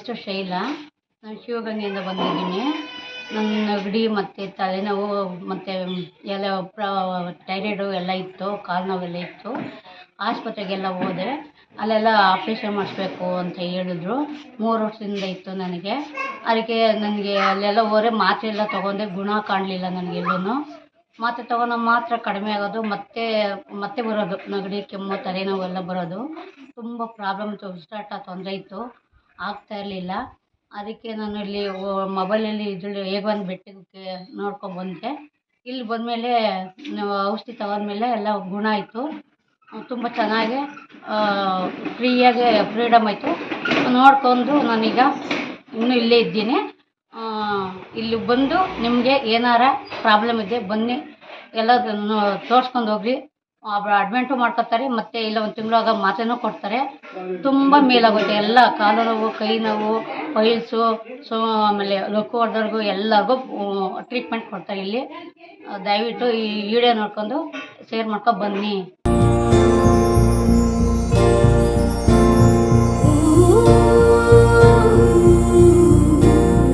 ಹೆಸರು ಶೈಲಾ. ನಾನು ಶಿವಗಂಗೆಯಿಂದ ಬಂದಿದ್ದೀನಿ. ನನ್ನ ನೆಗಡಿ ಮತ್ತು ತಲೆನೋವು ಮತ್ತು ಎಲ್ಲ ಟೈರಾಯ್ಡು ಎಲ್ಲ ಇತ್ತು, ಕಾಲು ನೋವೆಲ್ಲ ಇತ್ತು. ಆಸ್ಪತ್ರೆಗೆಲ್ಲ ಹೋದೆ. ಅಲ್ಲೆಲ್ಲ ಆಪ್ರೇಷನ್ ಮಾಡಿಸ್ಬೇಕು ಅಂತ ಹೇಳಿದ್ರು. ಮೂರು ವರ್ಷದಿಂದ ಇತ್ತು ನನಗೆ. ಅದಕ್ಕೆ ನನಗೆ ಅಲ್ಲೆಲ್ಲ ಹೋದ್ರೆ ಮಾತ್ರೆ ಎಲ್ಲ ತೊಗೊಂಡೆ. ಗುಣ ಕಾಣಲಿಲ್ಲ ನನಗೆಲ್ಲೂ ಮಾತ್ರೆ ತೊಗೊಂಡು ಮಾತ್ರ ಕಡಿಮೆ ಆಗೋದು. ಮತ್ತೆ ಮತ್ತೆ ಬರೋದು. ನೆಗಡಿ, ಕೆಮ್ಮು ತಲೆನೋವು ಎಲ್ಲ ಬರೋದು. ತುಂಬ ಪ್ರಾಬ್ಲಮ್ ಸ್ಟಾರ್ಟ್ ತೊಂದರೆ ಇತ್ತು. ಆಗ್ತಾ ಇರಲಿಲ್ಲ. ಅದಕ್ಕೆ ನಾನು ಇಲ್ಲಿ ಮೊಬೈಲಲ್ಲಿ ಇದರಲ್ಲಿ ಒಂದು ಬೆಟ್ಟಕ್ಕೆ ನೋಡ್ಕೊಂಡ್ಬಂದೆ ಇಲ್ಲಿ ಬಂದಮೇಲೆ ನಾವು ಔಷಧಿ ತಗೊಂಡ್ಮೇಲೆ ಎಲ್ಲ ಗುಣ ಆಯಿತು. ತುಂಬ ಚೆನ್ನಾಗಿ ಫ್ರೀಯಾಗಿ ಫ್ರೀಡಮ್ ಆಯಿತು. ನೋಡ್ಕೊಂಡು ನಾನೀಗ ಇನ್ನೂ ಇಲ್ಲೇ ಇದ್ದೀನಿ. ಇಲ್ಲಿ ಬಂದು ನಿಮಗೆ ಏನಾರ ಪ್ರಾಬ್ಲಮ್ ಇದೆ ಬನ್ನಿ. ಎಲ್ಲದನ್ನು ತೋರ್ಸ್ಕೊಂಡು ಹೋಗ್ರಿ. ಅಡ್ಮಿಂಟು ಮಾಡ್ಕೊತಾರೆ, ಮತ್ತೆ ಇಲ್ಲ ಒಂದು ತಿಂಗಳಾಗ ಮಾತ್ರೆನೂ ಕೊಡ್ತಾರೆ. ತುಂಬ ಮೇಲಾಗುತ್ತೆ. ಎಲ್ಲ ಕಾಲು ನೋವು, ಕೈ ನೋವು ಪೈಲ್ಸು ಸೊ ಆಮೇಲೆ ಲೊಕ್ಕು ಹೊಡೆದವ್ರಿಗೂ ಎಲ್ಲರಿಗೂ ಟ್ರೀಟ್ಮೆಂಟ್ ಕೊಡ್ತಾರೆ ಇಲ್ಲಿ. ದಯವಿಟ್ಟು ಈ ವಿಡಿಯೋ ನೋಡ್ಕೊಂಡು ಶೇರ್ ಮಾಡ್ಕೊಂಡು ಬನ್ನಿ.